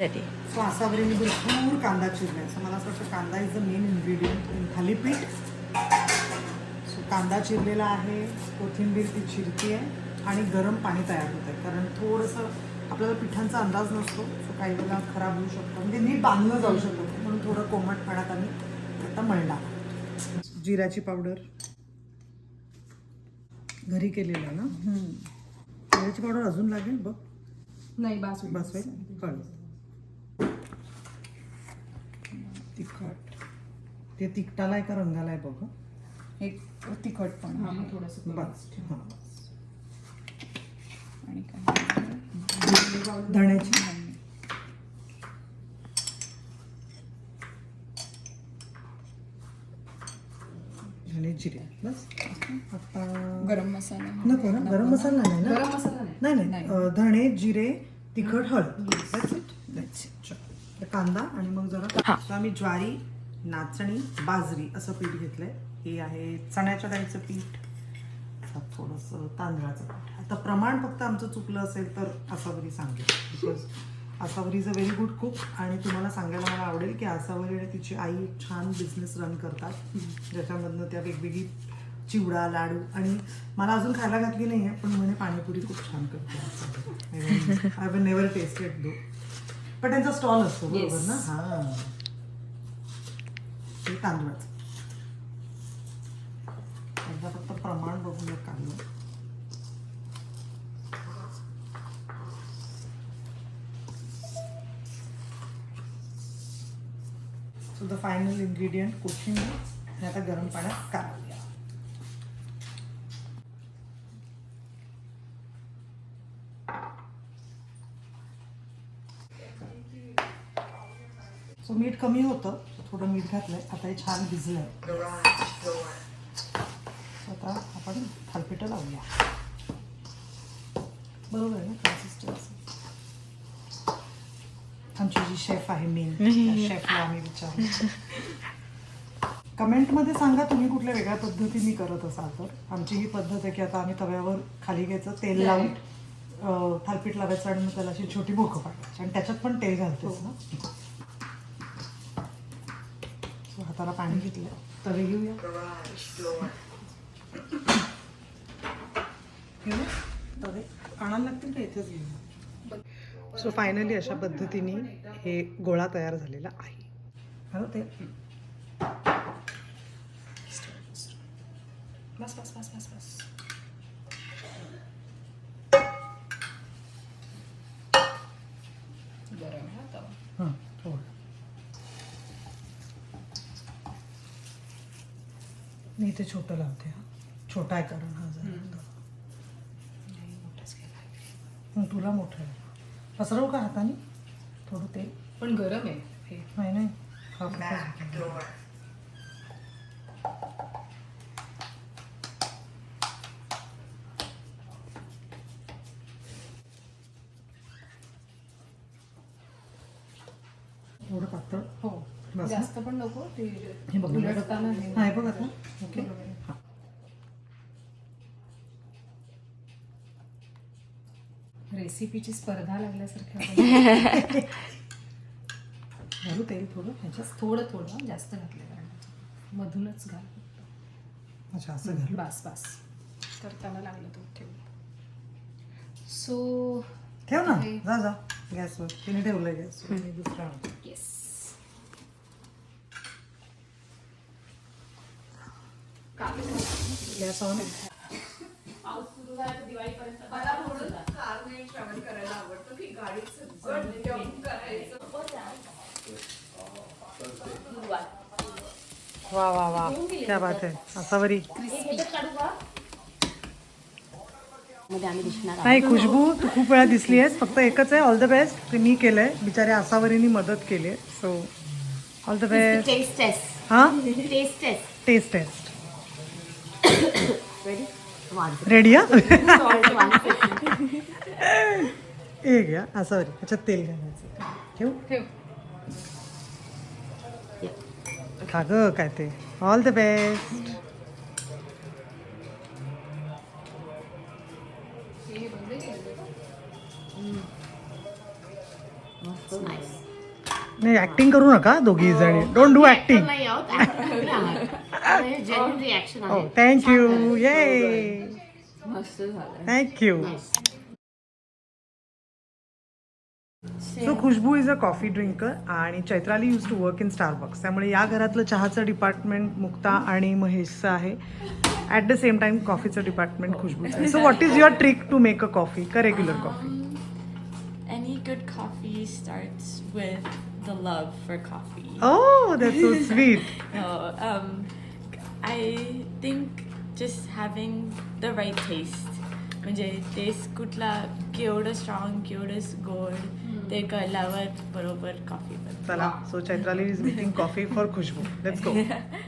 Ready so Asavari मी भरपूर कांदा so मला असं वाटतं कांदा is the main ingredient in thalipeeth so कांदा चिरलेला आहे कोथिंबीर ती चिरती आहे आणि गरम पाणी तयार होत आहे. कारण थोडंसं आपल्याला पिठांचा अंदाज नसतो सो काही वेळेला खराब होऊ शकतो. म्हणजे नीट बांधलं जाऊ शकतो. म्हणून थोडं कोमट पाण्यात आम्ही आता मळणार जिऱ्याची पावडर घरी केलेलं ना? जिऱ्याची पावडर अजून लागेल? बघ. नाही बास बस होईल हळद तिखट. ते तिखटाला आहे का रंगाला आहे बघ हं. एक तिखट पण आहे. थोडंसं बस हां. आणि काय? धण्याची. धणे जिरे. बस. आता गरम मसाला नको. ना गरम मसाला नाही ना? गरम मसाला नाही. नाही धणे जिरे तिखट हळद. That's it? That's it. तर कांदा आणि मग जरा आता आम्ही ज्वारी नाचणी बाजरी असं पीठ घेतलंय. हे आहे चण्याच्या डाळीचं पीठ. आता थोडंसं तांदळाचं पीठ. आता प्रमाण फक्त आमचं चुकलं असेल तर आसावरी सांगेल because Asavari is a very good cook आणि तुम्हाला सांगायला मला आवडेल की आसावरी आणि तिची आई छान बिझनेस रन करतात. ज्याच्यामधनं त्या वेगवेगळी चिवडा लाडू आणि मला अजून खायला घातली नाही आहे पण म्हणे पाणीपुरी खूप छान करते I have never tasted though पण त्यांचा स्टॉल असतो बरोबर Yes. ना? हा. ते तांदूळाचं. एकदा फक्त प्रमाण बघूया कांदा सो द फायनल इन्ग्रेडियंट कोथिंबीर आणि आता गरम पाण्यात काढूया सो मीठ कमी होतं. थोडं मीठ घातलंय. आता हे छान भिजलंय. So आता आपण थालपिठं लावूया. बरोबर आहे ना? कन्सिस्टन्सी आमची जी शेफ आहे मेन शेफला आम्ही विचारलं. कमेंटमध्ये सांगा तुम्ही कुठल्या वेगळ्या पद्धतीने करत असाल तर. आमची ही पद्धत आहे की आता आम्ही तव्यावर खाली घ्यायचं तेल लावून थालपीठ लावायचं आणि मग त्याला अशी छोटी भोकं पाडायची. आणि त्याच्यात पण तेल घालतेस ना? हाताला पाणी घेतलं. तवे घेऊया. घेऊ तवे. आणायला लागतील का इथेच घेऊया सो फायनली अशा पद्धतीने हे गोळा तयार झालेला आहे. ते. बस बस बस बस बस गरम आहे हा तवा. हां थोडं मी इथे छोटं लावते हा. छोटा आहे कारण हा जरा तुला मोठं आहे. पसरवू का हाताने? थोडं तेल. पण गरम आहे. नाही नाही. हा. थोडं पातळ? हो. बस? जास्त पण नको ते हे बघ उलटताना हे हा हे बघ आता. ओके हा. रेसिपीची स्पर्धा लागल्यासारख्या घालू तेल थोडं ह्याच्यात थोडं थोडं जास्त घातलं कारण मधूनच घाल. फक्त. अच्छा असं घालू. बस बस. करताना लागलं तो ठेव. सो ठेव ना. जा जा. गॅसवर तिने ठेवलंय गॅसवर मी दुसरा आणतो. येस गॅस ऑन वा वा वा. क्या बात आहे. असावरी मध्ये आम्ही दिसणार नाही खुशबू तू खूप वेळा दिसली आहेस. फक्त एकच आहे. ऑल द बेस्ट ते मी केलंय. बिचारे आसावरीनी मदत केली आहे. So all the best taste taste हां? Taste taste taste taste ready हा एक घ्या आसावरी ह्याच्यात तेल घालायचं. ठेवू? खा ग काय ते? ऑल द बेस्ट हे नाही ऍक्टिंग करू नका दोघी जणी. डोंट डू ऍक्टिंग आहात. हे थँक्यू ये मस्त झालं. Thank you so Khushboo is a coffee drinker आणि Chaitrali used to work in Starbucks त्यामुळे या घरातलं चहाचं डिपार्टमेंट मुक्ता आणि महेशचं आहे. ॲट द सेम टाइम कॉफीचं डिपार्टमेंट खुशबूचं आहे so what is your trick to make a coffee का regular coffee any good coffee starts with the love for coffee. Oh, that's so sweet. No, um, I think just having the right taste. म्हणजे taste कुठला केवढं strong केवढं गोड ते कळल्यावर बरोबर coffee चला so Chaitrali is making coffee for Khushboo. Let's go